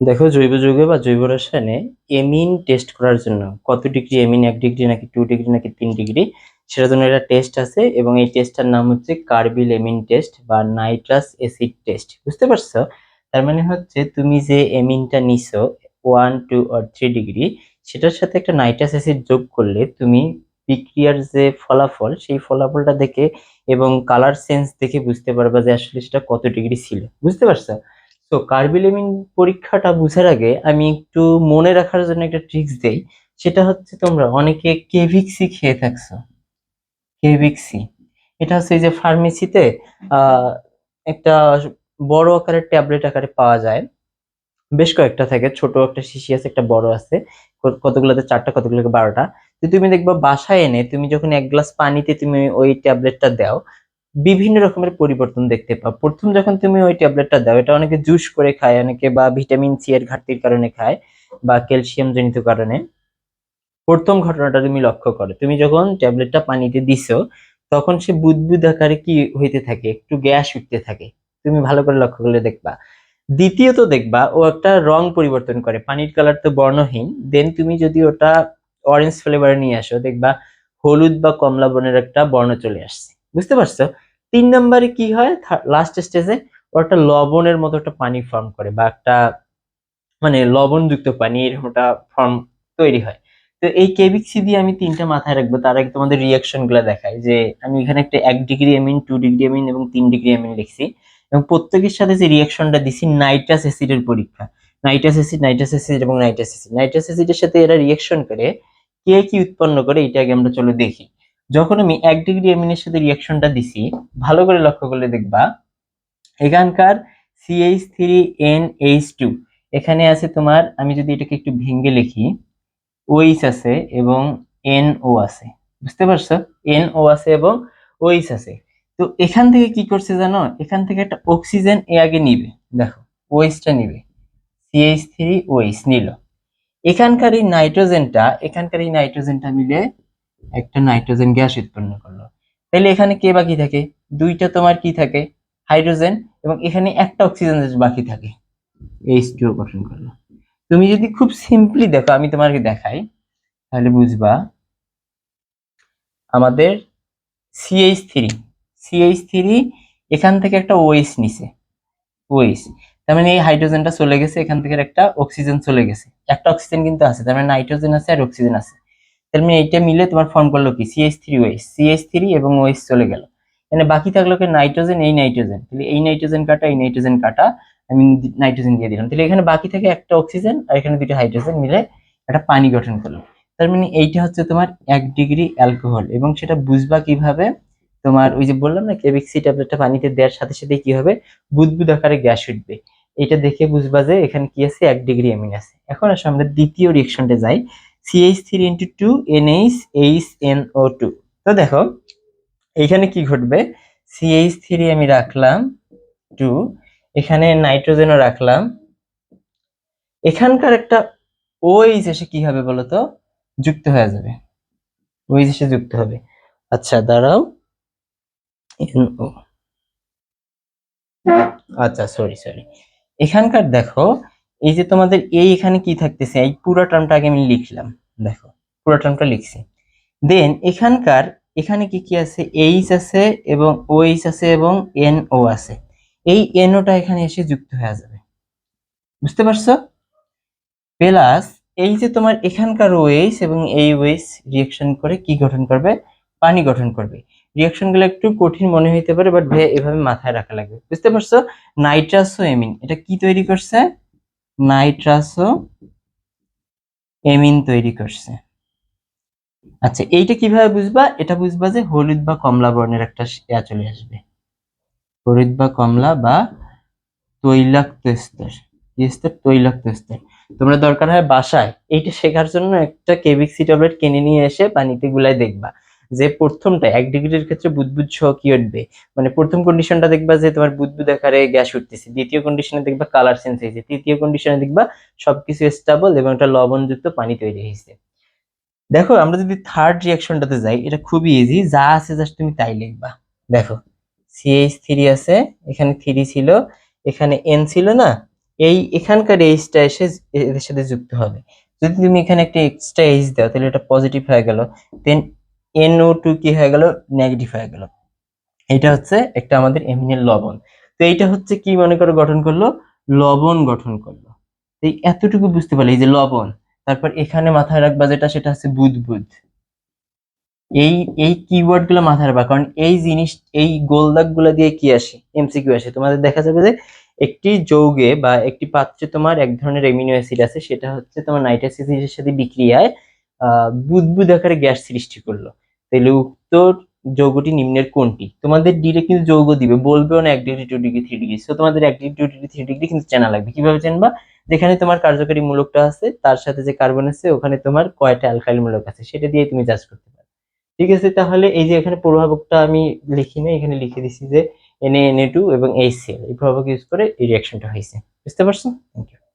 দেখো জৈব যৌগ বা জৈব রসায়নে এমিন টেস্ট করার জন্য কত ডিগ্রি এমিন এক ডিগ্রি নাকি টু ডিগ্রি নাকি তিন ডিগ্রি সেটার জন্য একটা টেস্ট আছে এবং এই টেস্টটার নাম হচ্ছে কার্বিল এমিন টেস্ট বা নাইট্রাস অ্যাসিড টেস্ট বুঝতে পারছ? তার মানে হচ্ছে তুমি যে এমিনটা নিছো ওয়ান টু আর থ্রি ডিগ্রি সেটার সাথে একটা নাইট্রাস অ্যাসিড যোগ করলে তুমি বিক্রিয়ার যে ফলাফল, সেই ফলাফলটা দেখে এবং কালার সেন্স দেখে বুঝতে পারবা যে আসলে সেটা কত ডিগ্রি ছিল, বুঝতে পারছ? তো কার্বিলেমিন পরীক্ষাটা বুঝার আগে আমি একটু মনে রাখার জন্য একটা ট্রিক্স দেই। সেটা হচ্ছে তোমরা অনেকে কেভিক্সি খেয়ে থাকছো। কেভিক্সি এটা হচ্ছে যে ফার্মেসিতে একটা বড় আকারের ট্যাবলেট আকারে পাওয়া যায়। বেশ কয়েকটা থাকে, ছোট একটা শিশি আছে, একটা বড় আছে কতগুলোতে চারটা, কতগুলোতে বারোটা। তো তুমি দেখবা বাসায় এনে, তুমি যখন এক গ্লাস পানিতে তুমি ওই ট্যাবলেটটা দাও বিভিন্ন রকমের পরিবর্তন দেখতে পাও। প্রথম যখন তুমি ওই ট্যাবলেটটা দাও, এটা অনেকে জুস করে খায়, অনেকে বা ভিটামিন সি এর ঘাটতির কারণে খায়, বা ক্যালসিয়াম জনিত কারণে। প্রথম ঘটনাটা তুমি লক্ষ্য করো, তুমি যখন ট্যাবলেটটা পানিতে দিছো, তখন সে বুদবুদ আকারে কি হইতে থাকে? একটু গ্যাস উঠতে থাকে। তুমি ভালো করে লক্ষ্য করলে দেখবা। দ্বিতীয়ত দেখবা, ও একটা রং পরিবর্তন করে, পানির কালার তো বর্ণহীন। দেন তুমি যদি ওটা অরেঞ্জ ফ্লেভার নিয়ে আসো, দেখবা হলুদ বা কমলা বর্ণের একটা বর্ণ চলে আসছে। বুঝতে পারছ? তিন নম্বরে কি হয়? লাস্ট স্টেজে ও একটা লবণের মতো একটা পানি ফর্ম করে বা একটা মানে লবণযুক্ত পানি এরকম একটা ফর্ম তৈরি হয়। তো এই কেবিক্সি দিয়ে আমি তিনটা মাথায় রাখব, তার আগে তোমাদের রিয়াকশনগুলা দেখাই যে আমি এখানে একটা এক degree amine two degree amine এবং তিন ডিগ্রি এমিন লিখছি এবং প্রত্যেকের সাথে যে রিয়াকশনটা দিছি নাইট্রাস অ্যাসিডের পরীক্ষা। নাইট্রাস অ্যাসিড নাইট্রাস অ্যাসিড এবং নাইট্রাস অ্যাসিড নাইট্রাস অ্যাসিডের সাথে এরা রিয়াকশন করে, কে কি উৎপন্ন করে, এটা আগে আমরা চলো দেখি। যখন আমি এক ডিগ্রি এমিনের সাথে রিয়াকশনটা দিছি, ভালো করে লক্ষ্য করলে দেখবা, এখানকার CH three N H two এখানে আছে তোমার, আমি যদি এটাকে একটু ভেঙে লিখি ওইস আছে এবং এন ও আছে, বুঝতে পারছ? এন ও আছে এবং ওইস আছে। তো এখান থেকে কি করছে জানো? এখান থেকে একটা অক্সিজেন এ আগে নিবে, দেখো ওইসটা নিবে সিএইচ থ্রি ওইস নিল। এখানকার এই নাইট্রোজেনটা এখানকার এই নাইট্রোজেনটা মিলে একটা নাইট্রোজেন গ্যাস উৎপন্ন করল। তাহলে এখানে কে বাকি থাকে? দুইটা তোমার কি থাকে? হাইড্রোজেন এবং এখানে একটা অক্সিজেন বাকি থাকে। এইচ টু গঠন করল। তুমি যদি খুব সিম্পলি দেখো, আমি তোমাকে দেখাই, তাহলে বুঝবা আমাদের সিএইচ থ্রি সিএইচ থ্রি এখান থেকে একটা ওএইচ নিছে। ওএইচ তার মানে এই হাইড্রোজেনটা চলে গেছে, এখান থেকে একটা অক্সিজেন চলে গেছে। একটা অক্সিজেন কিন্তু আছে, তার মানে নাইট্রোজেন আছে আর অক্সিজেন আছে। তার মানে এইটা মিলে তোমার ফর্ম করল কি? CH three OH CH three এবং ওএইচ চলে গেল। মানে বাকি থাকল কি? নাইট্রোজেন এই নাইট্রোজেন তাহলে এই নাইট্রোজেন কাটা, এই নাইট্রোজেন কাটা। আমি নাইট্রোজেন দিয়ে দিলাম। তাহলে এখানে বাকি থাকে একটা অক্সিজেন আর এখানে দুটো হাইড্রোজেন মিলে একটা পানি গঠন করল। তার মানে এইটা হচ্ছে তোমার এক ডিগ্রি অ্যালকোহল এবং সেটা বুঝবা কীভাবে? তোমার ওই যে বললাম না কেবিক্সি ট্যাবলেটটা পানিতে দেওয়ার সাথে সাথে কি হবে? বুদবুদ আকারে গ্যাস উঠবে। এটা দেখে বুঝবা যে এখানে কি আছে? এক ডিগ্রি অ্যামিন আছে এখন আসলে আমরা দ্বিতীয় রিয়েকশনটা যাই। CH three into two NH H N O two তো দেখো, এইখানে কি ঘটবে? সিএইচ থ্রি আমি রাখলাম টু এখানে নাইট্রোজেনও রাখলাম। এখানকার একটা ওইচ এসে কি হবে বলতো যুক্ত হয়ে যাবে। ওইচ এসে যুক্ত হবে। আচ্ছা দাঁড়াও। NO আচ্ছা সরি সরি এখানকার দেখো এই যে তোমাদের এই এখানে কি থাকতেছে, এই পুরো আগে আমি লিখলাম, দেখো, পুরো টার্মটা লিখছি। দেন এখানকার, এখানে কি কি আছে? এইচ আছে এবং ও এইচ আছে এবং এন ও আছে। এই এনওটা এখানে এসে যুক্ত হয়ে যাবে। বুঝতে পারছ? প্লাস এই যে তোমার এখানকার ওএইচ এবং এই ওএইচ রিয়েকশন করে কি গঠন করবে? পানি গঠন করবে। রিয়েকশনগুলো একটু কঠিন মনে হইতে পারে বাট এভাবে মাথায় রাখা লাগবে। বুঝতে পারছ? নাইট্রাসো এমিন এটা কি তৈরি করছে? নাইট্রাসো এমিন তৈরি করছে। আচ্ছা এইটা কীভাবে বুঝবা? এটা বুঝবা যে হলুদ বা কমলা বর্ণের একটা ইয়া চলে আসবে। হলুদ বা কমলা বা তৈলাক্ত স্তর। স্তর? তৈলাক্ত স্তর। তোমরা দরকার হয় বাসায় এইটা শেখার জন্য একটা কেবিক্সি ট্যাবলেট কিনে নিয়ে এসে পানিতে গুলাই দেখবা। যে প্রথমটা এক ডিগ্রির ক্ষেত্রে বুদবুদ সহ কি উঠবে? মানে প্রথম কন্ডিশনটা দেখবা যে তোমার বুদবুদ আকারে গ্যাস উঠতেছে। দ্বিতীয় কন্ডিশনে দেখবা কালার চেঞ্জ হয়েছে। তৃতীয় কন্ডিশনে দেখবা সবকিছু স্টেবল এবং একটা লবণযুক্ত পানি তৈরি হয়েছে। দেখো, আমরা যদি থার্ড রিয়াকশনটাতে যাই, এটা খুবই ইজি যা আছে জাস্ট তুমি তাই লিখবা। দেখো সিএইচ থ্রি আছে, এখানে থ্রি ছিল, এখানে এন ছিল না, এই এখানকার এইচটা এসে এদের সাথে যুক্ত হবে। যদি তুমি এখানে একটা এক্সট্রা এইচ দাও, তাহলে এটা পজিটিভ হয়ে গেল। দেন এনও টু কি হয়ে গেল? নেগেটিভ হয়ে গেল। এটা হচ্ছে একটা আমাদের এমিনের লবণ। তো এইটা হচ্ছে কি মনে করো গঠন করল? লবণ গঠন করল। এই এতটুকু বুঝতে পারলে, এই যে লবণ, তারপর এখানে মাথায় রাখবা যেটা, সেটা হচ্ছে বুদবুদ। এই এই কিওয়ার্ডগুলো মাথায় রাখবা, কারণ এই জিনিস, এই গোলদাগগুলো দিয়ে কি আসে? এমসিকিউ আসে। তোমাদের দেখা যাবে যে একটি যৌগে বা একটি পাত্রে তোমার এক ধরনের এমিনো অ্যাসিড আছে, সেটা হচ্ছে তোমার নাইট্রাস সাথে বিক্রিয়ায় বুদবুদ আকারে গ্যাস সৃষ্টি করল। তাহলে উক্ত যৌগটি নিম্নের কোনটি? তোমাদের ডিরেক্ট কিন্তু যৌগ দিবে বলবেও না এক degree two degree three degree so তোমাদের এক degree two degree three degree কিন্তু জানা লাগবে। কীভাবে জানবা যেখানে তোমার কার্যকারী মূলকটা আছে, তার সাথে যে কার্বন আছে, ওখানে তোমার কয়টা অ্যালকাইল মূলক আছে, সেটা দিয়ে তুমি জাজ করতে পারো। ঠিক আছে? তাহলে এই যে এখানে প্রভাবকটা আমি লিখি না এখানে লিখে দিছি যে N A N A two এবং এইচসিএল এই প্রভাবক ইউজ করে এই রিয়াকশনটা হয়েছে। বুঝতে পারছ? Thank you